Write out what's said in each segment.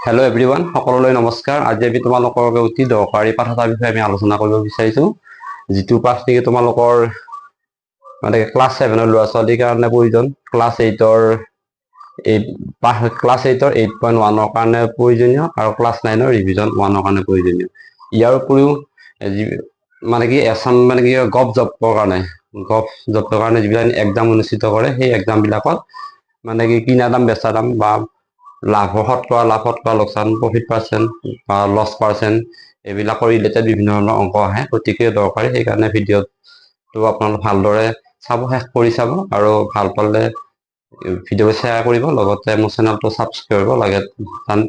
Hello' everyone সকলোলৈ নমস্কাৰ। আজি আমি তোমালোকৰ অতি দৰকাৰী পাঠ এটাৰ বিষয়ে আমি আলোচনা কৰিব বিচাৰিছোঁ। যিটো পাঠ নেকি তোমালোকৰ মানে ক্লাছ ছেভেনৰ ল'ৰা ছোৱালীৰ কাৰণে প্ৰয়োজন। ক্লাছ এইটৰ এইট পাঠ ক্লাছ এইটৰ এইট পইণ্ট ওৱানৰ কাৰণে প্ৰয়োজনীয় আৰু ক্লাছ নাইনৰ ৰিভিজন ওৱানৰ কাৰণে প্ৰয়োজনীয়। ইয়াৰ উপৰিও যি- মানে কি এছাম মানে কি গভ জবৰ কাৰণে গভ জবৰ কাৰণে যিবিলাক এক্সাম অনুষ্ঠিত কৰে সেই এক্সামবিলাকত মানে কি কিনা দাম বেচা দাম বা লাভ শতকৰা লাভ শতকৰা লোকচান প্ৰফিট পাৰ্চেণ্ট বা লছ পাৰ্চেণ্ট এইবিলাকৰ ৰিলেটেড বিভিন্ন ধৰণৰ অঙ্ক আহে। গতিকে দৰকাৰী, সেইকাৰণে ভিডিঅ'টো আপোনালোক ভালদৰে চাব, শেষ কৰি চাব আৰু ভালো পালে ভিডিঅ' শ্বেয়াৰ কৰিব, লগতে মোৰ চেনেলটো ছাবস্ক্ৰাইব কৰিব, লাগে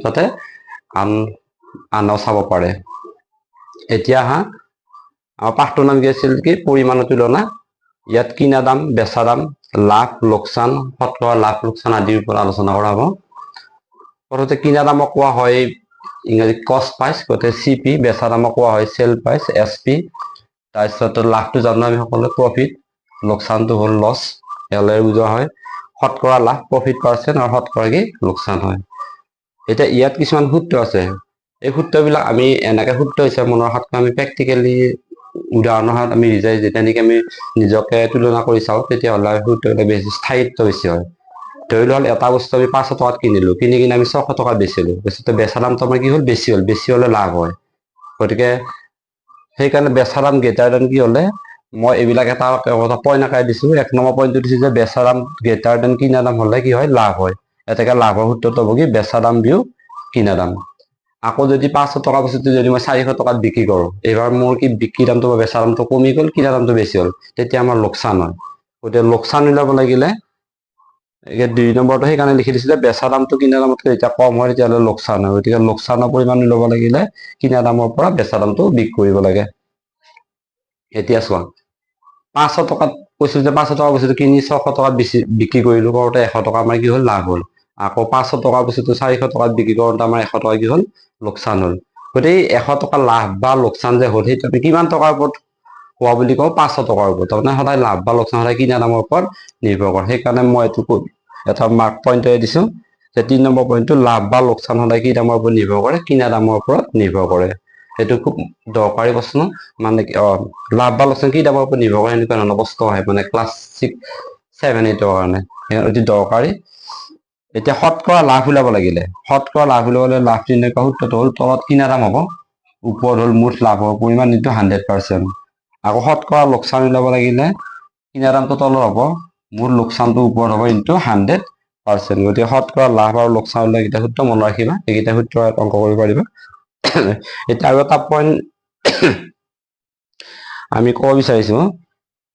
যাতে আন আনেও চাব পাৰে। এতিয়া হা আমাৰ পাঠটোৰ নাম কি আছিল কি? পৰিমাণৰ তুলনা, ইয়াত কিনা দাম, বেচা দাম, লাভ, লোকচান শতকৰা লাভ, লোকচান আদিৰ ওপৰত আলোচনা কৰা হ'ব। প্ৰথমতে কিনা দামক কোৱা হয়, ইংৰাজীত কষ্ট প্ৰাইচ গতিকে চি পি, বেচা দামক কোৱা হয়, চেল প্ৰাইচ এছ পি, তাৰপিছত লাভটো জানো আমি সকলোৱে, প্ৰফিট, লোকচানটো হ'ল লছ এলেৰে বুজোৱা হয়, শতকৰা লাভ প্ৰফিট পাৰ্চেণ্ট আৰু শতকৰা কি, লোকচান হয়। এতিয়া ইয়াত কিছুমান সূত্ৰ আছে, এই সূত্ৰবিলাক আমি এনেকে সূত্ৰ হিচাপে মনত ৰখাতকৈ আমি প্ৰেক্টিকেলি উদাহৰণৰ সহায়ত আমি নিজে যেতিয়া নেকি আমি নিজকে তুলনা কৰি চাওঁ, তেতিয়াহ'লে সূত্ৰবিলাক বেছি স্থায়িত্ব বেছি হয়। ধৰি লওক এটা বস্তু আমি পাঁচশো টকাত কিনিলো, কিনি কিনে আমি ছশ টকাত বেচিলো। বেচোতে বেচা দামটো আমাৰ কি হ'ল? বেছি হ'ল, বেছি হ'লে লাভ হয়। গতিকে, সেইকাৰণে বেচা দাম গ্ৰেটাৰ দেন কি হ'লে, মই এইবিলাক এটা কথা পইণ্ট আকাৰে দিছো, এক নম্বৰ পইণ্টটো দিছো যে বেচা দাম গ্ৰেটাৰ দেন কিনা দাম হ'লে কি হয়? লাভ হয়। এতেকে লাভৰ সূত্ৰটো হ'ব কি? বেচা দাম বিউ কিনা দাম। আকৌ যদি পাঁচশো টকা বস্তুটো যদি মই চাৰিশ টকাত বিক্ৰী কৰোঁ, এইবাৰ মোৰ কি বিক্ৰী দামটো বা বেচা দামটো কমি গ'ল, কিনা দামটো বেছি হ'ল, তেতিয়া আমাৰ লোকচান হয়। গতিকে লোকচান উলিয়াব লাগিলে দুই নম্বৰটো সেইকাৰণে লিখি দিছিলে, বেচা দামটো কিনা দামতকৈ যেতিয়া কম হয়, তেতিয়াহ'লে লোকচান হয়। গতিকে লোকচানৰ পৰিমাণ ল'ব লাগিলে কিনা দামৰ পৰা বেচা দামটো বিক্ৰী কৰিব লাগে। এতিয়া চোৱা, পাঁচশো টকাত কৈছিলো যে পাঁচশো টকা বস্তুটো কিনি ছশ টকাত বেছি বিক্ৰী কৰিলো, কৰোঁতে এশ টকা আমাৰ কি হ'ল, লাভ হ'ল। আকৌ পাঁচশো টকা বস্তুটো চাৰিশ টকাত বিক্ৰী কৰোঁতে আমাৰ এশ টকা কি হ'ল, লোকচান হ'ল। গতিকে এশ টকা লাভ বা লোকচান যে হ'ল, সেইটো আমি কিমান টকাৰ ওপৰত হোৱা বুলি কওঁ, পাঁচশো টকাৰ ওপৰত। তাৰমানে সদায় লাভ বা লোকচান সদায় কিনা দামৰ ওপৰত নিৰ্ভৰ কৰে। সেইকাৰণে মই এইটো এটা মাৰ্ক পইণ্টে দিছো যে তিনি নম্বৰ পইণ্টটো লাভ বা লোকচান সদায় কি দামৰ ওপৰত নিৰ্ভৰ কৰে কিনা দামৰ ওপৰত নিৰ্ভৰ কৰে। সেইটো খুব দৰকাৰী প্ৰশ্ন। মানে লাভ বা লোকচান কি দামৰ ওপৰত নিৰ্ভৰ কৰে এনেকুৱা ধৰণৰ প্ৰশ্ন আহে মানে ক্লাছ ছিক্স ছেভেন এইটৰ কাৰণে। অতি দৰকাৰী। এতিয়া শতকৰা লাভ ওলাব লাগিলে। শতকৰা লাভ ওলাবলে লাভ তেনেকুৱা সূত্ৰটো হ'ল তলত কিনা দাম হ'ব। ওপৰত হ'ল মুঠ লাভৰ পৰিমাণ ইনটু হাণ্ড্ৰেড পাৰ্চেণ্ট আকৌ শতকৰা লোকচান ওলাব লাগিলে কিনা দামটো তলত হ'ব। মোৰ লোকচানটো ওপৰত হ'ব ইনটু হাণ্ড্ৰেড পাৰ্চেণ্ট গতিকে শতকৰা লাভ আৰু লোকচান ওলাই এইকেইটা সূত্ৰ মনত ৰাখিবা। এইকেইটা সূত্ৰ অঙ্ক কৰিব পাৰিবা। এতিয়া আৰু এটা পইণ্ট আমি ক'ব বিচাৰিছো,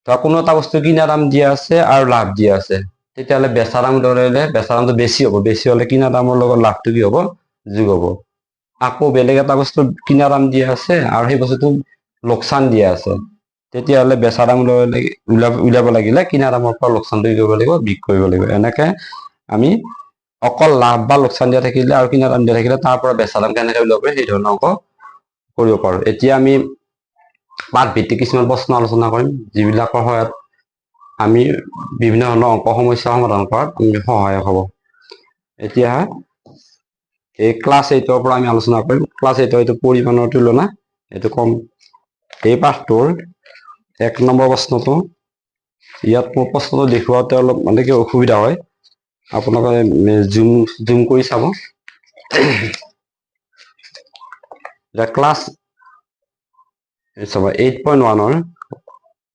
ধৰা কোনো এটা বস্তু কিনা দাম দিয়া আছে আৰু লাভ দিয়া আছে। তেতিয়াহ'লে বেচা দাম ধৰিলে বেচা দামটো বেছি হ'ব। বেছি হ'লে কিনা দামৰ লগত লাভটো কি হ'ব? যোগ হ'ব। আকৌ বেলেগ এটা বস্তু কিনা দাম দিয়া আছে আৰু সেই বস্তুটো লোকচান দিয়া আছে। তেতিয়াহ'লে বেচা দাম লাগি- উলিয়াব লাগিলে কিনা দামৰ পৰা লোকচানটো কি কৰিব লাগিব বিক কৰিব লাগিব। এনেকে আমি অকল লাভ বা লোকচান দিয়া থাকিলে আৰু কিনা দাম দিয়া থাকিলে তাৰ পৰা বেচা দাম কেনেকে উলিয়াব পাৰি, সেই ধৰণৰ অঙ্ক কৰিব পাৰো। এতিয়া আমি পাঠ ভিত্তিক কিছুমান প্ৰশ্ন আলোচনা কৰিম, যিবিলাকৰ সহায়ত আমি বিভিন্ন ধৰণৰ অঙ্ক সমস্যা সমাধান কৰাত আমি সহায়ক হ'ব। এতিয়া এই ক্লাছ এইটৰ পৰা আমি আলোচনা কৰিম। ক্লাছ এইটৰ এইটো পৰিমাণৰ তুলনা, এইটো কম। এই পাঠটোৰ এক নম্বৰ প্ৰশ্নটো। ইয়াত মোৰ প্ৰশ্নটো দেখুৱাওঁতে অলপ মানে কি অসুবিধা হয়। আপোনালোকে জুম জুম কৰি চাব। ক্লাছ চাব এইট পইণ্ট ওৱানৰ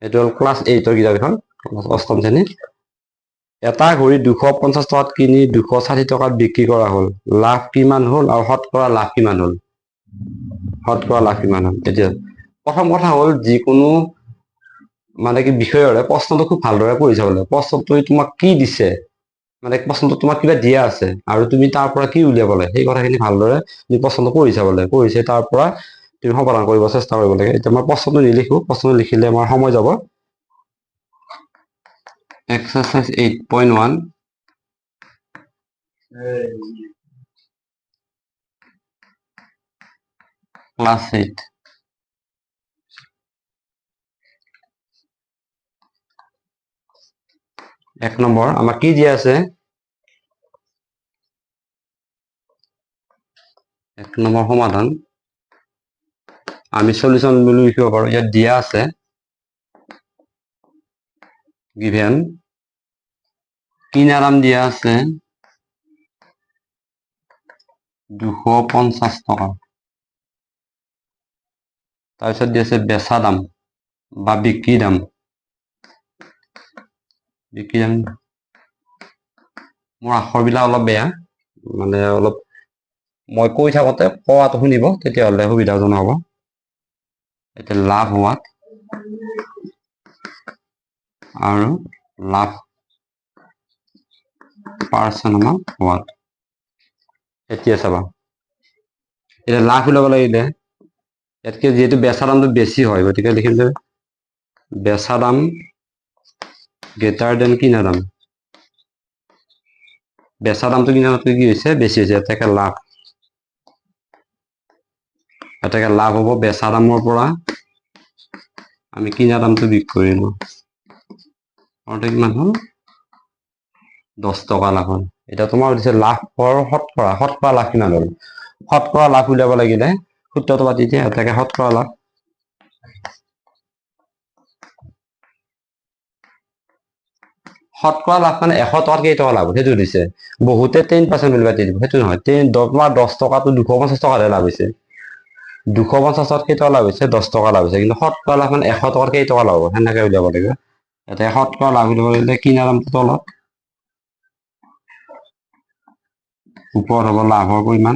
এইটো হ'ল ক্লাছ এইটৰ কিতাপ এখন ক্লাছ অষ্টম শ্ৰেণী এটা ঘড়ী দুশ পঞ্চাছ টকাত কিনি দুশ ষাঠি টকাত বিক্ৰী কৰা হ'ল। লাভ কিমান হ'ল আৰু শতকৰা লাভ কিমান হ'ল? শতকৰা লাভ কিমান হ'ল? এতিয়া প্ৰথম কথা হ'ল যিকোনো মানে কি বিষয়ৰে প্ৰশ্নটো খুব ভালদৰে পঢ়ি চাব লাগে প্ৰশ্নটো তোমাক কি দিছে? মানে প্ৰশ্নটো তোমাক কিবা দিয়া আছে আৰু তুমি তাৰ পৰা কি উলিয়াব লাগে? সেই কথাখিনি ভালদৰে তুমি প্ৰশ্নটো পঢ়ি চাব লাগে পঢ়িছে তাৰ পৰা তুমি সমাধান কৰিব চেষ্টা কৰিব লাগে। এতিয়া মই প্ৰশ্নটো নিলিখো, প্ৰশ্নটো লিখিলে আমাৰ সময় যাব। Exercise eight point one class eight এক নম্বৰ আমাক কি দিয়া আছে? এক নম্বৰ সমাধান। আমি সলিউশন বুলি লিখিব পাৰো ইয়াত দিয়া আছে। গিভেন কিনা দাম দিয়া আছে। দুশ পঞ্চাছ টকা। তাৰপিছত দি আছে বেচা দাম, বা বিক্ৰী দাম। বিক্ৰী দাম মোৰ আখৰবিলাক অলপ বেয়া মানে অলপ মই কৈ থাকোঁতে কোৱাটো শুনিব, তেতিয়াহ'লে সুবিধাজনক হ'ব এতিয়া লাভ হোৱাত। আৰু লাভ পাৰ্চেণ্ট আমাৰ হোৱাত। এতিয়া চাবা। এতিয়া লাভ ওলাব লাগিলে, ইয়াতকে যিহেতু বেচা দামটো বেছি হয়, গতিকে লিখিম যে বেচা দাম গ্ৰেটাৰ দেন কিনা দাম? বেচা দামটো কিনা দামতকৈ কি হৈছে? বেছি হৈছে এতেকে লাভ। এতেকে লাভ হ'ব বেচা দামৰ পৰা। আমি কিনা দামটো বিক্ৰী কৰিলোঁ কিমান হ'ল? দহ টকা লাভ হ'ল। এতিয়া তোমাৰ দিছে লাভৰ শতকৰা? শতকৰা লাভ কিমান হ'ল? শতকৰা লাভ উলিয়াব লাগিলে, সূত্ৰটো পাতি দিয়ে এতেকে শতকৰা লাভ। শতকৰা লাভ মানে এশ টকাত কেই টকা লাভ? সেইটো দিছে। বহুতে টেন পাৰ্চেণ্ট বুলি পাতি দিব। সেইটো নহয়, টেন তোমাৰ দহ টকাটো দুশ পঞ্চাছ টকাহে লাভ হৈছে। দুশ পঞ্চাছত কেই টকা লাভ হৈছে? দহ টকা লাভ হৈছে। কিন্তু শতকৰা লাভ মানে এশ টকাত কেই টকা লাভ হ'ব? সেনেকে উলিয়াব লাগিব। ইয়াতে শতকৰা লাভ উলিয়াব লাগিলে কিনা দামটো তলত? ওপৰত হ'ব লাভৰ পৰিমাণ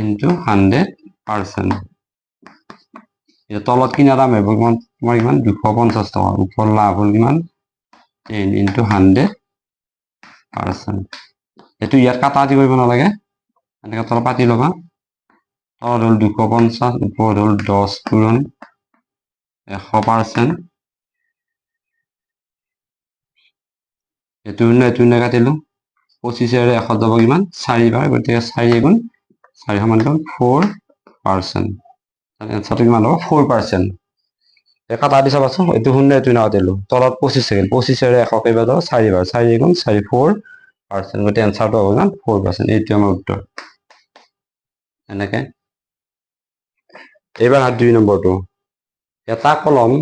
ইনটু হাণ্ড্ৰেড পাৰ্চেণ্ট তলত কিনা দাম হ'ব কিমান তোমাৰ কিমান দুশ পঞ্চাছ টকা। ওপৰত লাভ হ'ল কিমান? টেন ইনটু হাণ্ড্ৰেড পাৰ্চেণ্ট এইটো ইয়াত কাটা আদি কৰিব নালাগে। এনেকৈ তলত পাতি ল'বা। তলত হ'ল দুশ পঞ্চাছ ওপৰত হ'ল দহ পূৰণ। এশ পাৰ্চেণ্ট। এইটো শূন্য এইটো শূন্য কাটিলোঁ। পঁচিছেৰে এশ যাব কিমান? চাৰিবাৰ, গতিকে চাৰি গুণ চাৰি সমান হ'ল ফ'ৰ পাৰ্চেণ্ট। এনচাৰটো কিমান হ'ব? Four percent. কাটা দি চাবাচোন, এইটো শূন্য এইটো নাকাটিলোঁ তলত পঁচিছ ছেকেণ্ড, পঁচিছেৰে এশ কেইবাৰ যাব চাৰিবাৰ চাৰি গুণ, চাৰি, ফ'ৰ পাৰ্চেণ্ট, গতিকে এনচাৰটো হ'ব কিমান ফ'ৰ পাৰ্চেণ্ট, এইটো আমাৰ উত্তৰ। এনেকে। এইবাৰ দুই নম্বৰটো। এটা কলম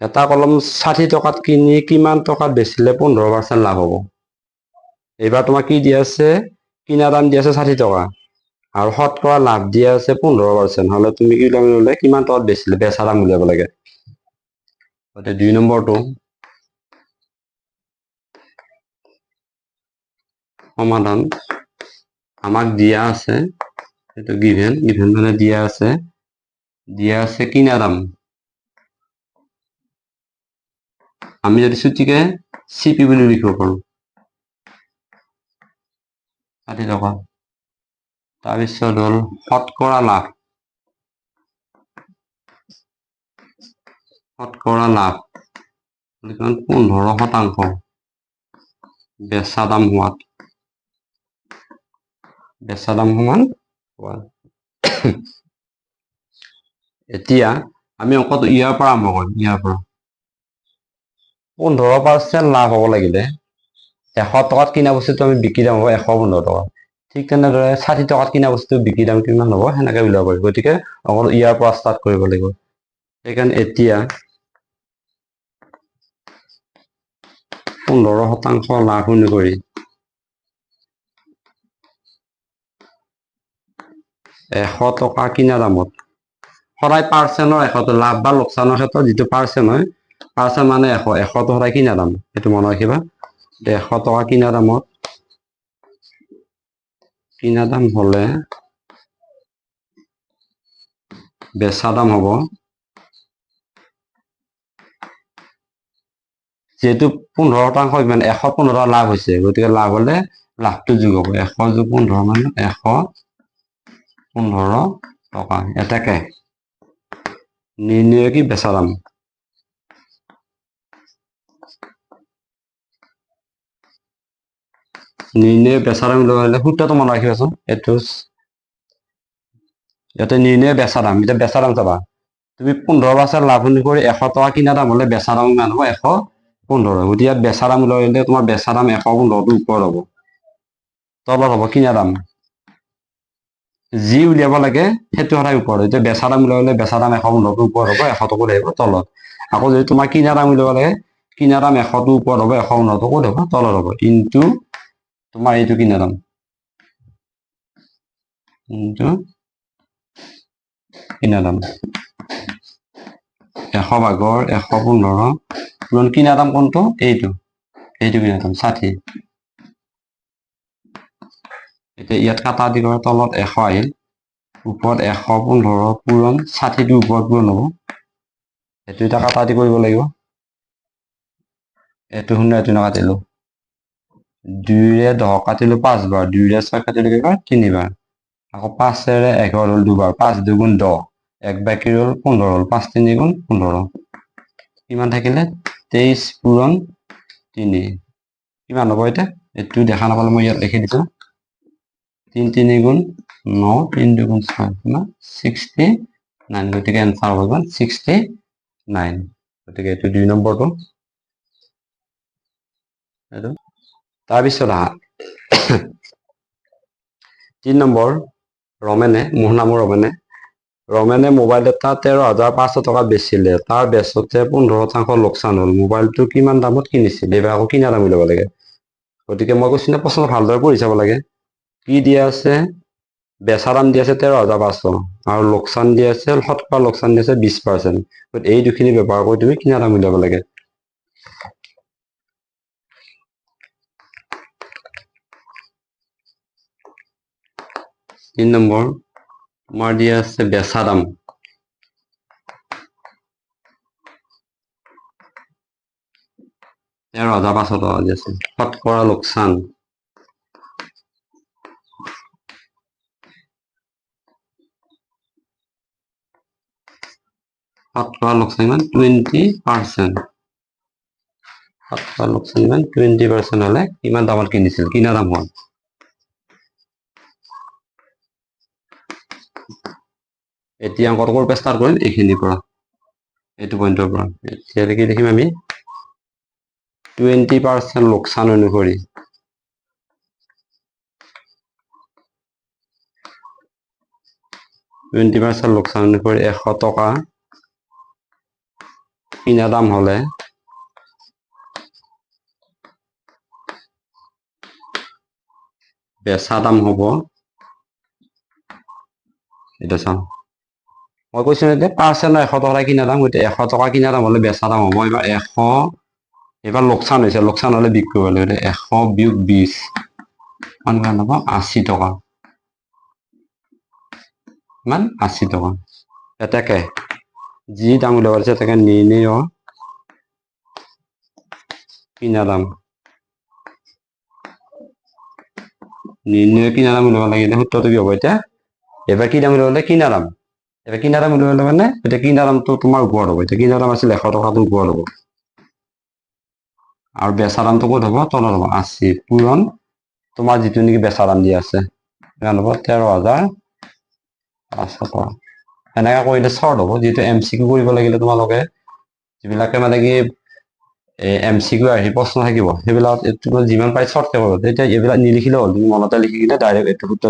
এটা কলম ষাঠি টকাত কিনি কিমান টকাত বেচিলে পোন্ধৰ পাৰ্চেণ্ট লাভ হ'ব? এইবাৰ তোমাৰ কি দি আছে? কিনা দাম দি আছে ষাঠি টকা। আৰু শতকৰা লাভ দিয়া আছে পোন্ধৰ পাৰ্চেণ্ট। হ'লে তুমি কি উলিয়াব ল'লে কিমান টকাত বেচিলে, বেচা দাম উলিয়াব লাগে? গতিকে দুই নম্বৰটো সমাধান। আমাক দিয়া আছে, এইটো গিভেন গিভেন মানে দিয়া আছে। দিয়া আছে কিনা দাম? আমি যদি ছুটিকে চিপি বুলি লিখিব পাৰো। ষাঠি টকা তাৰপিছত হ'ল শতকৰা লাভ। শতকৰা লাভ। পোন্ধৰ শতাংশ। বেচা দাম হোৱাত। বেচা দাম সমান হোৱাত। এতিয়া আমি অংকটো ইয়াৰ পৰা আৰম্ভ কৰিম ইয়াৰ পৰা। পোন্ধৰ পাৰ্চেণ্ট লাভ হ'ব লাগিলে এশ টকাত কিনা বস্তুটো আমি বিক্ৰী দাম হ'ব এশ পোন্ধৰ টকা। ঠিক তেনেদৰে ষাঠি টকাত কিনা বস্তু বিক্ৰী দাম কিমান হ'ব সেনেকে উলিয়াব পাৰি। গতিকে অকল ইয়াৰ পৰা ষ্টাৰ্ট কৰিব লাগিব। সেইকাৰণে এতিয়া পোন্ধৰ শতাংশ লাভ অনুসৰি এশ টকা কিনা দামত। সদায় পাৰ্চেণ্টৰ এশটো লাভ বা লোকচানৰ ক্ষেত্ৰত যিটো পাৰ্চেণ্ট হয় পাৰ্চেণ্ট মানে এশ এশটো সদায় কিনা দাম। সেইটো মনত ৰাখিবা। এশ টকা কিনা দামত। কিনা দাম হলে বেচা দাম হ'ব। যিহেতু পোন্ধৰ শতাংশ ইমান এশ পোন্ধৰ লাভ হৈছে। গতিকে লাভ হলে লাভটো যোগ হ'ব। এশ যোগ পোন্ধৰ মানে এশ পোন্ধৰ টকা। এটাকে। নিৰ্ণয় কি বেচা দাম। নিৰ্ণয় বেচা দাম হ'লে সূত্ৰটো মনত ৰাখিবাচোন। এইটো ইয়াতে নিৰ্ণয় বেচা দাম। এতিয়া বেচা দাম চাবা। তুমি পোন্ধৰ পাৰ্চেণ্ট লাভ অনুসৰি এশ টকা কিনা দাম হ'লে বেচা দাম কিমান হ'ব? এশ পোন্ধৰ গতিকে ইয়াত বেচা দাম উলিয়ালে তোমাৰ বেচা দাম এশ পোন্ধৰটো ওপৰত হ'ব। তলত হ'ব কিনা দাম। যি উলিয়াব লাগে, সেইটো সদায় ওপৰত। এতিয়া বেচা দাম উলিয়াবলে বেচা দাম এশ পোন্ধৰটো ওপৰত হ'ব, এশ টকা লাগিব তলত। আকৌ যদি তোমাৰ কিনা দাম উলিয়াব লাগে, কিনা দাম এশটো ওপৰত হ'ব, এশ পোন্ধৰটো ক'ত হ'ব? তলত হ'ব। ইনটু তোমাৰ এইটো কিনা দাম। ইনটু কিনা দাম। এশ ভাগৰ এশ পোন্ধৰ। পূৰণ কিনা দাম কোনটো? এইটো। এইটো কিনা দাম, ষাঠি। এতিয়া ইয়াত কাটা দি কৰা তলত এশ আহিল। ওপৰত এশ পোন্ধৰ, পূৰণ ষাঠিটো ওপৰত পূৰণ হ'ব। এইটো এতিয়া কাটা দি কৰিব লাগিব। এইটো শূন্য এইটো নাকাটিলো। দুইৰে দহ কাটিলো পাঁচবাৰ, দুইৰে ছয় কাটিলো কেইবাৰ তিনিবাৰ। আকৌ পাঁচেৰে এঘাৰ হ'ল দুবাৰ, পাঁচ দুগুণ দহ। এক বাকী হ'ল পোন্ধৰ হ'ল পাঁচ তিনি গুণ পোন্ধৰ কিমান থাকিলে তেইছ পূৰণ তিনি। কিমান হ'ব এতিয়া। এইটো দেখা নাপালে মই ইয়াত লিখি দিছোঁ। তিন তিনি গুণ ন তিন দুগুণ ছয় কিমান ছিক্সটি নাইন গতিকে এনচাৰ হ'ব কিমান? Sixty nine. গতিকে এইটো দুই নম্বৰটো। এইটো। তাৰপিছত আহা। তিনি নম্বৰ ৰমেনে মোৰ নামো ৰমেনে ৰমেনে মোবাইল এটা তেৰ হাজাৰ পাঁচশ টকাত বেচিলে। তাৰ বেচোতে পোন্ধৰ শতাংশ লোকচান হ'ল। মোবাইলটো কিমান দামত কিনিছিল এইবাৰ আকৌ কিনা দাম উলিয়াব লাগে। গতিকে মই কৈছোঁ নে প্ৰশ্ন ভালদৰে পঢ়ি চাব লাগে? কি দিয়া আছে? বেচা দাম দি আছে তেৰ হাজাৰ পাঁচশ। আৰু লোকচান দি আছে শতকৰা লোকচান দি আছে বিছ পাৰ্চেণ্ট। এই দুখিনি ব্যৱহাৰ কৰি তুমি কিনা দাম উলিয়াব লাগে। তিন নম্বৰ তোমাৰ দিয়া আছে বেচা দাম তেৰ হাজাৰ পাঁচশো টকা দি আছে শতকৰা লোকচান শতকৰা লোকচান কিমান টুৱেণ্টি লোকচান কিমান টুৱেণ্টি পাৰ্চেণ্ট হ'লে কিমান দামত কিনিছিল কিনা দাম হ'ল এতিয়া অংকটো ক'ৰ পৰা ষ্টাৰ্ট কৰিম? এইখিনিৰ পৰা। এইটো পইণ্টৰ পৰা। এতিয়া কি দেখিম আমি। টুৱেণ্টি পাৰ্চেণ্ট লোকচান অনুসৰি। টুৱেণ্টি পাৰ্চেণ্ট লোকচান অনুসৰি এশ টকা কিনা দাম হ'লে। বেচা দাম হ'ব। এটা চাওঁ। মই কৈছো এতিয়া পাৰ্চেণ্ট এশ টকা কিনা দাম, গতিকে এশ টকা কিনা দাম হ'লে বেচা দাম হ'ব। এইবাৰ এশ, এইবাৰ লোকচান হৈছে, লোকচান হ'লে বিক্ৰী কৰিব লাগিব। এশ বিয়োগ বিছ কিমান কিমান হ'ব? আশী টকা। কিমান আশী টকা। এতেকে। যি দাম ওলাব দিছে তাকে নিৰ্ণয় কিনা দাম। নিৰ্ণয় কিনা দাম উলিয়াব লাগিলে সূত্ৰটো কি হ'ব এতিয়া? এবাৰ কি দাম উলিয়াবলে কিনা দাম। এবাৰ কিনা দাম উলিয়াবলে মানে? এতিয়া কিনা দামটো তোমাৰ ওপৰত হ'ব? এতিয়া কিনা দাম আছিল? এশ টকাটো ওপৰত হ'ব। আৰু বেচা দামটো ক'ত হ'ব? তলত হ'ব। আশী পূৰণ। তোমাৰ যিটো নেকি বেচা দাম দি আছে। কিমান হ'ব? তেৰ হাজাৰ পাঁচশো টকা। এনেকে কৰিলে চৰ্ট হ'ব। যিহেতু এম চি কিউ কৰিব লাগিলে তোমালোকে। যিবিলাকে মানে কি এম চি কিউ আহি প্ৰশ্ন থাকিব। সেইবিলাক তুমি যিমান পাৰি চৰ্টকে কৰিব। তেতিয়া এইবিলাক নিলিখিলেও হ'ল। তুমি মনতে লিখি কিনে ডাইৰেক্ট এইটো সূত্ৰ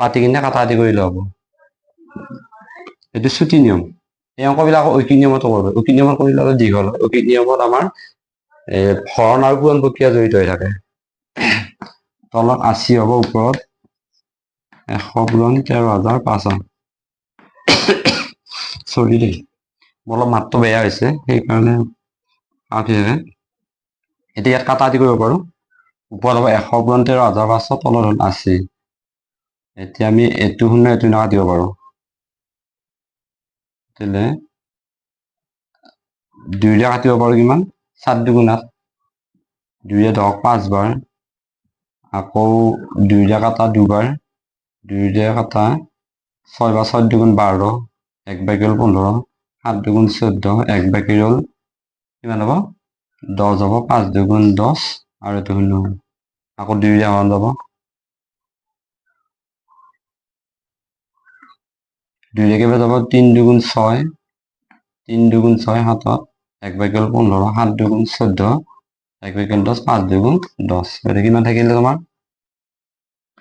পাতি কিনে কাটা কাটি কৰিলে হ'ব। এইটো ছুটি নিয়ম। এই অংকবিলাক ঐকিক নিয়মতো কৰিব ঐকিক নিয়মত কৰিলে অলপ দীঘল হয়। ঐকিক নিয়মত আমাৰ, এ, হৰণ আৰু পূৰণ প্ৰক্ৰিয়া জড়িত হৈ থাকে। তলত আশী হ'ব, ওপৰত এশ পূৰণ, তেৰ হাজাৰ পাঁচশো চৰি দেই। মোৰ অলপ মাতটো বেয়া হৈছে, সেইকাৰণে এতিয়া ইয়াত কাটা আদি কৰিব পাৰোঁ। ওপৰত হ'ব এশ পূৰণ, তেৰ হাজাৰ, পাঁচশো, তলত হ'ল আশী। এতিয়া আমি এইটো শূন্য এইটো নাকাটিব পাৰোঁ। তেতিয়াহ'লে দুইৰে কাটিব পাৰোঁ কিমান সাত দুগুণ আঠ দুইৰে দহক পাঁচবাৰ আকৌ দুইৰে কাটা দুবাৰ দুইৰে কাটা ছয় বা ছয় দুগুণ বাৰ এক বাকী হ'ল পোন্ধৰ সাত দুগুণ চৈধ্য এক বাকী হ'ল কিমান হ'ব দহ হ'ব পাঁচ দুগুণ দহ আৰু এইটো শূন্য হ'ব আকৌ দুইৰে হৰণ যাব কেইবাৰ যাব তিন দুগুণ ছয়। তিন দুগুণ ছয় সাতত এক বাকী হ'ল পোন্ধৰ সাত দুগুণ চৈধ্য এক বাকী হ'ল দহ পাঁচ দুগুণ দহ গতিকে কিমান থাকিলে তোমাৰ?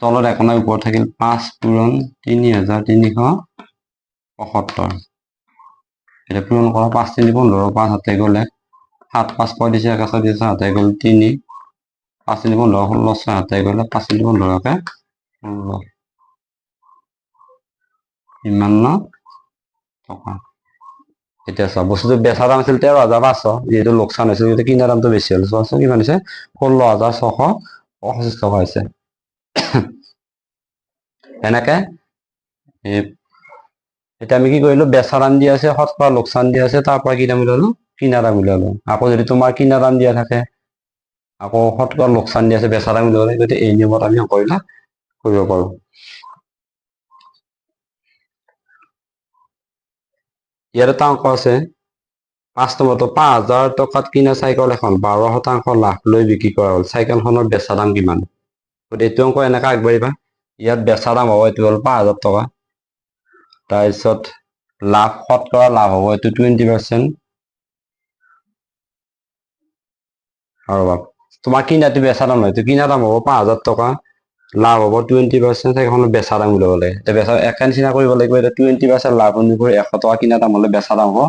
তলত এখনৰ ওপৰত থাকিল পাঁচ পূৰণ তিনি হাজাৰ তিনিশ পঁসত্তৰ এতিয়া পূৰণ কৰা পাঁচ তিনি পোন্ধৰ পাঁচ হাতে গ'লে সাত পাঁচ পঁয়ত্ৰিছ একে চল্লিছ হাতে গ'ল তিনি। পাঁচ তিনি পোন্ধৰ ষোল্ল ছয় হাতে গ'লে পাঁচ তিনি পোন্ধৰকে ষোল্ল। ইমান টকা এতিয়া চোৱা, বস্তুটো বেচা দাম আছিল তেৰ হাজাৰ পাঁচশো। যিহেতু লোকচান হৈছিল, গতিকে কিনা দামটো বেছি হ'ল। চোৱাচোন কিমান হৈছে, ষোল্ল হাজাৰ ছশ পঁচিছ টকা হৈছে। এনেকে এতিয়া আমি কি কৰিলো, বেচা দাম দিয়া আছে শতকৰা লোকচান দিয়া আছে তাৰ পৰা কি দাম উলিয়ালো? কিনা দাম উলিয়ালো। আকৌ যদি তোমাৰ কিনা দাম দিয়া থাকে, আকৌ শতকৰা লোকচান দিয়া আছে বেচা দাম উলিয়াব লাগে গতিকে এই নিয়মত আমি অংকবিলাক কৰিব পাৰো। ইয়াত এটা অংক আছে। পাঁচ নম্বৰটো পাঁচ হাজাৰ টকাত কিনা চাইকেল এখন বাৰ শতাংশ লাভ লৈ বিক্ৰী কৰা হ'ল। চাইকেলখনৰ বেচা দাম কিমান? গতিকে এইটো অংক এনেকে আগবাঢ়িবা। ইয়াত বেচা দাম হ'ব এইটো হ'ল পাঁচ হাজাৰ টকা। তাৰপিছত লাভ শতকৰা লাভ হ'ব এইটো টুৱেণ্টি পাৰ্চেণ্ট আৰু তোমাৰ কিনাটো বেচা দাম নহয় এইটো কিনা দাম হ'ব পাঁচ হাজাৰ টকা। লাভ হ'ব টুৱেণ্টি পাৰ্চেণ্ট সেইখনৰ বেচা দাম উলিয়াব লাগে এতিয়া বেচা, একে নিচিনা কৰিব লাগিব, এতিয়া টুৱেণ্টি পাৰ্চেণ্ট লাভ অনুসৰি এশ টকা কিনা দাম হ'লে বেচা দাম হ'ব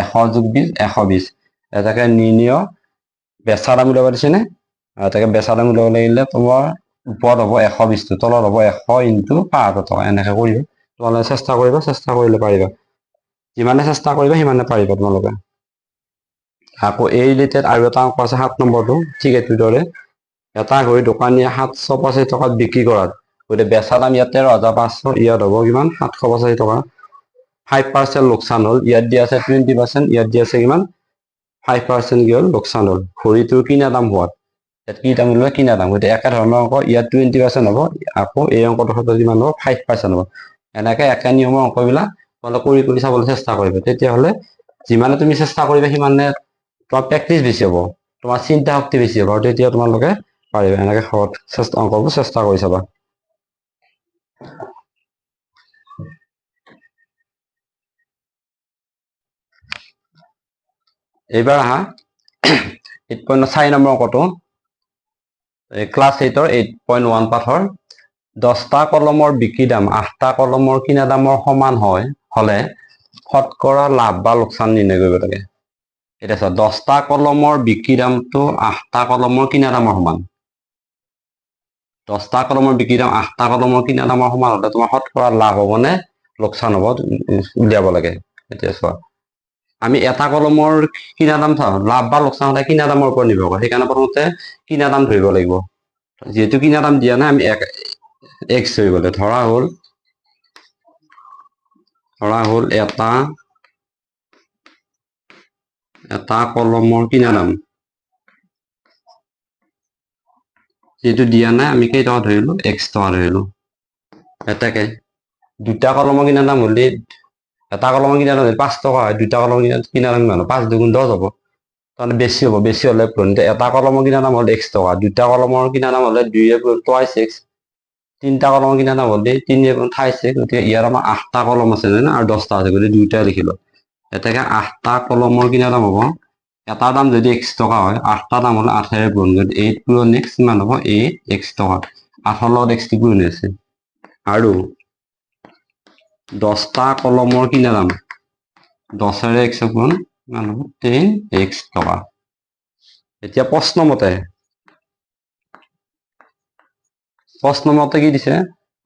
এশ যোগ বিশ এশ বিশ এটাকে নিৰ্ণয় বেচা দাম উলিয়াব দিছেনে এটাকে বেচা দাম উলিয়াব লাগিলে তোমাৰ ওপৰত হ'ব এশ বিশটো তলত হ'ব এশ ইনটু পাঁচ হাজাৰ টকা, এনেকে কৰিবা। তোমালোকে চেষ্টা কৰিবা, চেষ্টা কৰিলে পাৰিবা। যিমানে চেষ্টা কৰিবা, সিমানে পাৰিবা তোমালোকে। আকৌ এই ৰিলেটেড আৰু এটা অঙ্ক আছে সাত নম্বৰটো, ঠিক এইটোৰ দৰে এটা ঘড়ী দোকানীয়ে সাতশ পঁচাশী টকাত বিক্ৰী কৰাত। গতিকে বেচা দাম ইয়াত তেৰ হাজাৰ পাঁচশো, ইয়াত হ'ব কিমান? সাতশ পঁচাশী টকা। ফাইভ পাৰ্চেণ্ট লোকচান হ'ল। ইয়াত দিয়া আছে টুৱেণ্টি পাৰ্চেণ্ট ইয়াত দিয়া আছে কিমান? ফাইভ পাৰ্চেণ্ট কি হ'ল? লোকচান হ'ল। ঘড়ীটোৰ কিনা দাম হোৱাত। ইয়াত কি দাম উলিয়াব কিনা দাম। গতিকে একে ধৰণৰ অঙ্ক, ইয়াত টুৱেণ্টি পাৰ্চেণ্ট হ'ব। আকৌ এই অংকটোৰ ক্ষেত্ৰত কিমান হ'ব ফাইভ পাৰ্চেণ্ট হ'ব। এনেকে একে নিয়মৰ অংকবিলাক তোমালোকে কৰি কৰি চাবলৈ চেষ্টা কৰিবা। তেতিয়াহ'লে যিমানে তুমি চেষ্টা কৰিবা, সিমানে তোমাৰ প্ৰেক্টিচ বেছি হ'ব। তোমাৰ চিন্তা শক্তি বেছি হ'ব। আৰু তেতিয়া তোমালোকে পাৰিবা, এনেকে সহজ চেষ্টা অংকবোৰ চেষ্টা কৰি চাবা। এইবাৰ আহা এইট পইণ্ট চাৰি নম্বৰ অংকটো। ক্লাছ এইটৰ এইট পইণ্ট ওৱান পাঠৰ দহটা কলমৰ বিক্ৰী দাম, আঠটা কলমৰ কিনা দামৰ সমান হয়, হলে শতকৰা লাভ বা লোকচান নিৰ্ণয় কৰিব লাগে। এতিয়া চোৱা, দহটা কলমৰ বিক্ৰী দামটো আঠটা কলমৰ কিনা দামৰ সমান। দহটা কলমৰ বিক্ৰী দাম, আঠটা কলমৰ কিনা দামৰ সমান হলে তোমাৰ শতকৰা লাভ হ'ব নে লোকচান হ'ব, উলিয়াব লাগে। এতিয়া চোৱা, আমি এটা কলমৰ কিনা দাম চাওঁ, লাভ বা লোকচান হলে কিনা দামৰ ওপৰত নিৰ্ভৰ কৰে। সেইকাৰণে প্ৰথমতে কিনা দাম ধৰিব লাগিব। যিহেতু কিনা দাম দিয়া নাই, আমি এক এক্স ধৰিব লাগিব ধৰা হ'ল ধৰা হ'ল এটা এটা কলমৰ কিনা দাম। যিহেতু দিয়া নাই, আমি কেই টকা ধৰিলো? এক্স টকা ধৰিলো। এটাকে। দুটা কলমৰ কিনা দাম হ'লে এটা কলমৰ কিনা দাম পাঁচ টকা হয়। দুটা কলমৰ কিনা কিনা দাম কিমান? পাঁচ দুগুণ দহ হ'ব। তাৰমানে বেছি হ'ব, বেছি হ'লে এটা কলমৰ কিনা দাম হ'লে এক্স টকা। দুটা কলমৰ কিনা দাম হ'লে পূৰণ টুৱাইছ এক্স তিনিটা কলমৰ কিনা দাম হ'লে পূৰণ ঠাইছ এক্স গতিকে ইয়াত আমাৰ আঠটা কলম আছে নহয় আৰু দহটা আছে। গতিকে দুইটাই লিখিলো এতেকে আঠটা কলমৰ কিনা দাম হ'ব। এটা দাম যদি এক্স টকা হয়, আঠটা দাম হ'লে আঠেৰে পূৰণ গতিকে এইট পূৰণ এক্স কিমান হ'ব? এইট এক্স টকা। আঠৰ লগত এক্সটি পূৰণ হৈ আছে। আৰু দহটা কলমৰ কিনা দাম? দহেৰে এক্স পূৰণ কিমান হ'ব? টেন এক্স টকা। এতিয়া প্ৰশ্নমতে প্ৰশ্নমতে কি দিছে?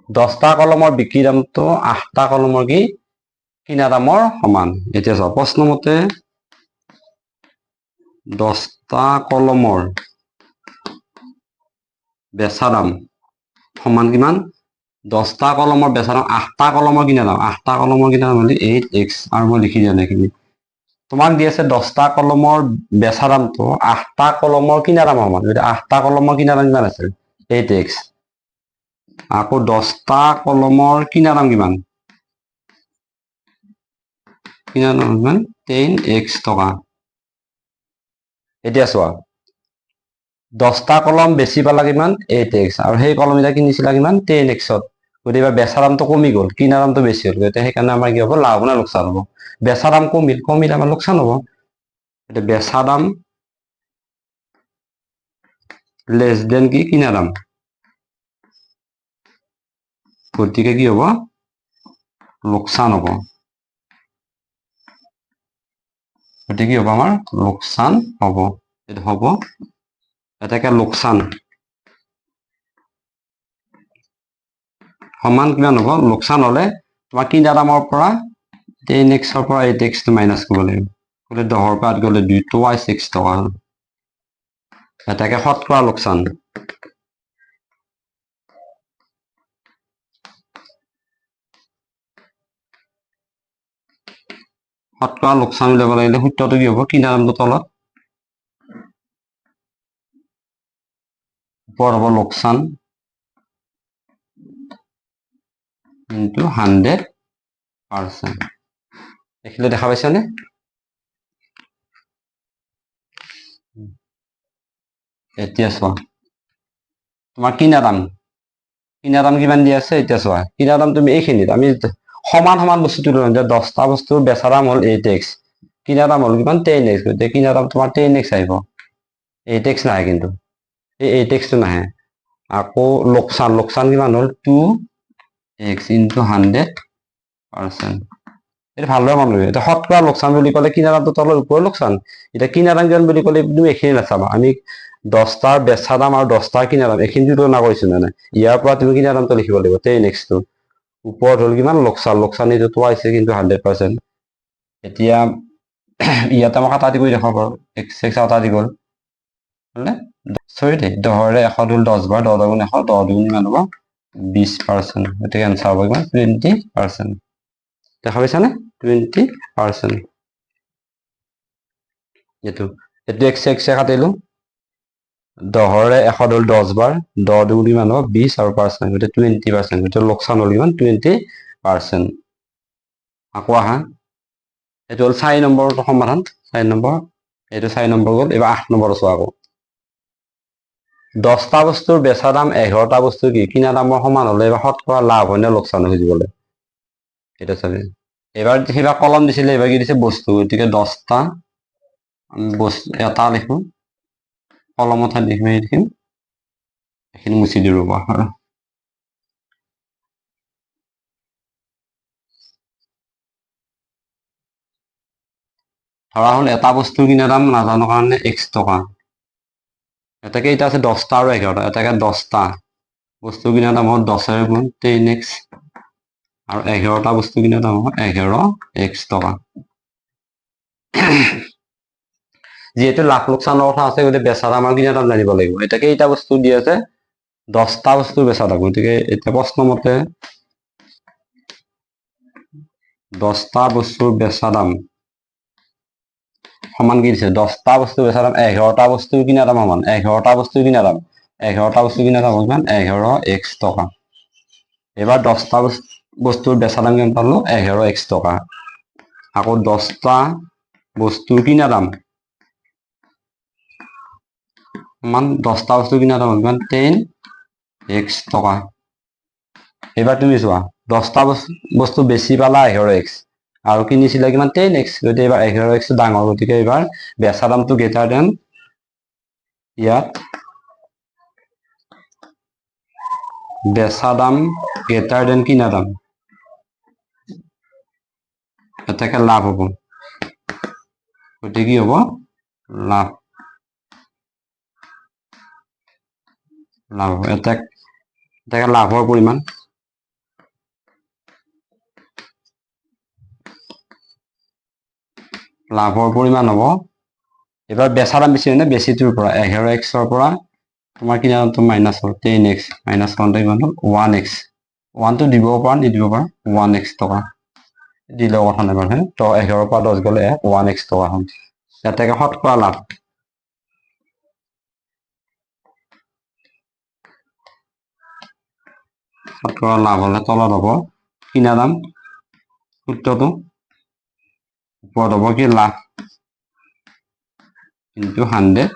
দহটা কলমৰ বিক্ৰী দামটো আঠটা কলমৰ কি? কিনা দামৰ সমান। এতিয়া চাওঁ প্ৰশ্নমতে দহটা কলমৰ বেচা দাম সমান কিমান? দহটা কলমৰ বেচা দাম আঠটা কলমৰ কিনা দাম। আঠটা কলমৰ কিনা দাম হ'লে এইট এক্স আৰু মই লিখি দিয়া নাই তোমাক দি আছে দহটা কলমৰ বেচা দামটো আঠটা কলমৰ কিনা দামৰ সমান। গতিকে আঠটা কলমৰ কিনা দাম কিমান আছে এইট এক্স আকৌ দহটা কলমৰ কিনা দাম কিমান? কিনা দাম কিমান? টেন এক্স টকা। এতিয়া চোৱা, দহটা কলম বেছি পালা কিমান এইট এক্স আৰু সেই কলম এতিয়া কিনিছিলা কিমান টেন এক্সত গতিকে বেচা দামটো কমি গ'ল, কিনা দামটো বেছি হ'ল, গতিকে সেইকাৰণে আমাৰ কি হ'ব, লাভ নে লোকচান হ'ব। বেচা দাম কমিল কমিলে আমাৰ লোকচান হ'ব। এতিয়া বেচা দাম লেছ দেন কি, কিনা দাম। গতিকে কি হ'ব, লোকচান হ'ব। গতিকে কি হ'ব আমাৰ লোকচান হ'ব হ'ব। এটাকে লোকচান। সমান কিমান হ'ব লোকচান হ'লে কিনা দামৰ পৰা পৰা এইট এক্সটো মাইনাছ কৰিব লাগিব। গ'লে পৰা গ'লে দুই ছিক্স টকা হ'ল। এটাকে শতকৰা লোকচান। শতকৰা লোকচান উলিয়াব লাগিলে সূত্ৰটো কি হ'ব? কিনা দামটো তলত ওপৰত হ'ব লোকচান। ইনটু হাণ্ড্ৰেড পাৰ্চেণ্ট দেখিলে দেখা পাইছানে? এতিয়া চোৱা। তোমাৰ কিনা দাম কিনা দাম কিমান দি আছে? এতিয়া চোৱা। কিনা দাম তুমি এইখিনিত? আমি সমান সমান বস্তুটো লৈ যে দহটা বস্তুৰ বেচা দাম হ'ল এইট এক্স কিনা দাম হ'ল কিমান টেন এক্স গতিকে কিনা দাম তোমাৰ টেন এক্স আহিব। এইট এক্স নাহে কিন্তু। এই এইট এক্সটো নাহে। আকৌ লোকচান লোকচান কিমান হ'ল? Two X into hundred percent এইটো ভালদৰে মন কৰিবা এতিয়া শতকৰা লোকচান বুলি ক'লে কিনা দামটো তলৰ ওপৰৰ লোকচান। এতিয়া কিনা দাম কিমান বুলি ক'লে তুমি এইখিনি নাচাবা। আমি দহটাৰ বেচা দাম আৰু দহটাৰ কিনা দাম এইখিনি তুলনা কৰিছো মানে। ইয়াৰ পৰা তুমি কিনা দামটো লিখিব লাগিব টেন এক্সটো ওপৰত হ'ল কিমান লোকচান লোকচান এইটো আহিছে কিন্তু হাণ্ড্ৰেড পাৰ্চেণ্ট এতিয়া, ইয়াতে মই কাটা দি কৰি দেখাব পাৰোঁ এক্স কাটা দি গ'ল। হ'লে চৰি দেই, দহৰে এশ দুল দহ বাৰ, দহ দুগুণ এশ, দহ দুগুণ কিমান হ'ব? বিছ পাৰ্চেণ্ট গতিকে এনচাৰ হ'ব কিমান? টুৱেণ্টি পাৰ্চেণ্ট দেখা পাইছানে? টুৱেণ্টি পাৰ্চেণ্ট এইটো এইটো এক্স এক্সে কাটিলোঁ। দহৰে এশ দুল দহ বাৰ, দহ দুগুণ কিমান হ'ব বিছ আৰু পাৰ্চেণ্ট গতিকে টুৱেণ্টি পাৰ্চেণ্ট গতিকে লোকচান হ'ল কিমান টুৱেণ্টি পাৰ্চেণ্ট আকৌ আহা। এইটো হ'ল চাৰি নম্বৰটো সমাধান, চাৰি নম্বৰ। এইটো চাৰি নম্বৰ গ'ল, এইবাৰ আঠ নম্বৰ চোৱা আকৌ। দহটা বস্তুৰ বেচা দাম, এঘাৰটা বস্তু কি? কিনা দামৰ সমান হ'লে এইবাৰ শতকৰা লাভ হয় নে লোকচান খুজিবলৈ সেইটো চাবি। এইবাৰ সেইবাৰ কলম দিছিলে, এইবাৰ কি দিছে? বস্তু। গতিকে দহটা বস্তু, এটা লিখো। ঠাইত লিখিম এই লিখিম এইখিনি মুচি দিওঁ ধৰা হ'ল এটা বস্তুৰ কিনা দাম নাজানো কাৰণে এক্স টকা। এটাকে এতিয়া আছে দহটা আৰু এঘাৰটা, এটাকে দহটা। বস্তু কিনা দাম হ'ল দহেৰে গুণ টেন এক্স আৰু এঘাৰটা বস্তু কিনা দাম হ'ব এঘাৰ এক্স টকা। যিহেতু লাখ লোকচানৰ কথা আছে, গতিকে বেচা দাম আৰু কিনা দাম জানিব লাগিব। এতিয়া কেইটা বস্তু দি আছে, দহটা বস্তু বেচা দাম গতিকে এতিয়া প্ৰশ্ন মতে, দহটা বস্তুৰ বেচা দাম সমান কি দিছে? দহটা বস্তু বেচা দাম এঘাৰটা বস্তুৰ কিনা দাম সমান। এঘাৰটা বস্তুৰ কিনা দাম এঘাৰটা বস্তু কিনা দাম কিমান? এঘাৰ এক্স টকা। এইবাৰ দহটা বস- বস্তুৰ বেচা দাম কিমান পালো? এঘাৰ এক্স টকা। আকৌ দহটা বস্তুৰ কিনা দাম সমান দহটা বস্তু কিনা দাম কিমান টেন এক্স টকা। এইবাৰ তুমি চোৱা দহটা বস্তু বেছি পালা এঘাৰ এক্স আৰু কিনিছিলে কিমান? টেন এক্স গতিকে এইবাৰ এঘাৰ এক্স ডাঙৰ। গতিকে এইবাৰ বেচা দামটো গ্ৰেটাৰ দেন ইয়াত। বেচা দাম গ্ৰেটাৰ দেন কিনা দাম। এটাকে লাভ হ'ব। গতিকে কি হ'ব? লাভ। লাভ এটা এটাকে লাভৰ পৰিমাণ। লাভৰ পৰিমাণ হ'ব। এইবাৰ বেচা দাম বেছি হয়নে? বেছিটোৰ পৰা, এঘাৰ এক্সৰ পৰা তোমাৰ কিনা দামটো মাইনাছ হ'ল টেন এক্স মাইনাছ কৰোঁতে কিমান হ'ল? One x. ওৱানটো দিব পৰা নিদিব পৰা ওৱান এক্স টকা। দিলেও কথা নাই হে তো এঘাৰৰ পৰা দহ গ'লে ওৱান এক্স টকা হ'ল। ইয়াতে শতকৰা লাভ। শতকৰা লাভ হ'লে তলত হ'ব কিনা দাম সূত্ৰটো ওপৰত হ'ব কি লাভ ইনটু হাণ্ড্ৰেড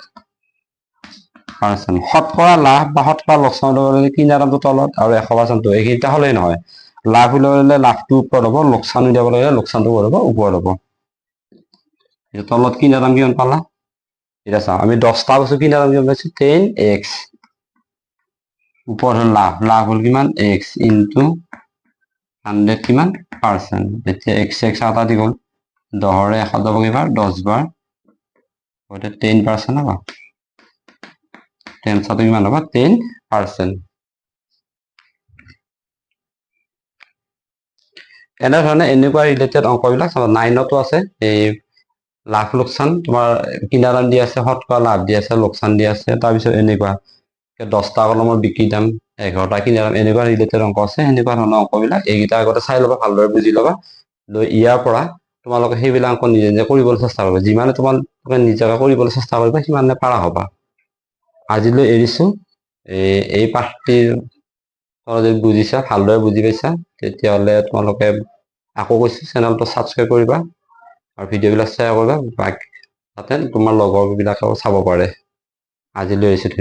পাৰ্চেণ্ট। শতকৰা লাভ বা শতকৰা লোকচান ল'ব হ'লে কিনা দামটো তলত আৰু এশ পাৰ্চেণ্টটো এইকেইটা হ'লেই নহয়। লাভ উলিয়াব লাভটো ওপৰত হ'ব লোকচান উলিয়াব লাগিলে লোকচানটো ক'ত হ'ব ওপৰত হ'ব তলত কিনা দাম কিমান পালা? এতিয়া চাওঁ আমি দহটা বস্তু কিনা দাম কিমান পাইছোঁ? টেন এক্স হ'ল লাভ লাভ হ'ল কিমান? এক্স ইনটু হাণ্ড্ৰেড কিমান? পাৰ্চেণ্ট এতিয়া এক্স এক্স এটা দি গ'ল দহৰে এশ যাব কেইবাৰ দহ বাৰ। গতিকে টেন পাৰ্চেণ্ট হ'ব। টেনচটো কিমান হ'ব? টেন পাৰ্চেণ্ট এনেধৰণে এনেকুৱা ৰিলেটেড অংকবিলাক, চাবা নাইনতো আছে, এই লাভ লোকচান, তোমাৰ কিনা দাম দি আছে, শতকৰা লাভ দি আছে, লোকচান দি আছে, তাৰপিছত এনেকুৱা। দহটা কলমৰ বিক্ৰী দাম এঘাৰটা কিনা দাম এনেকুৱা ৰিলেটেড অঙ্ক আছে সেনেকুৱা ধৰণৰ অংকবিলাক, এইকেইটা আগতে চাই ল'বা, ভালদৰে বুজি ল'বা। লৈ ইয়াৰ পৰা তোমালোকে সেইবিলাক অঙ্ক নিজে নিজে কৰিবলৈ চেষ্টা কৰিবা। যিমানে তোমালোকে নিজাকে কৰিবলৈ চেষ্টা কৰিবা, সিমানে পাৰা হ'বা। আজিলৈ এৰিছো। এই পাঠটিৰ যদি বুজিছা, ভালদৰে বুজি পাইছা, তেতিয়াহ'লে তোমালোকে আকৌ কৈছো চেনেলটো ছাবস্ক্ৰাইব কৰিবা আৰু ভিডিঅ'বিলাক শ্বেয়াৰ কৰিবা। বাক যাতে তোমাৰ লগৰবিলাকেও চাব পাৰে। আজিলৈ এৰিছো।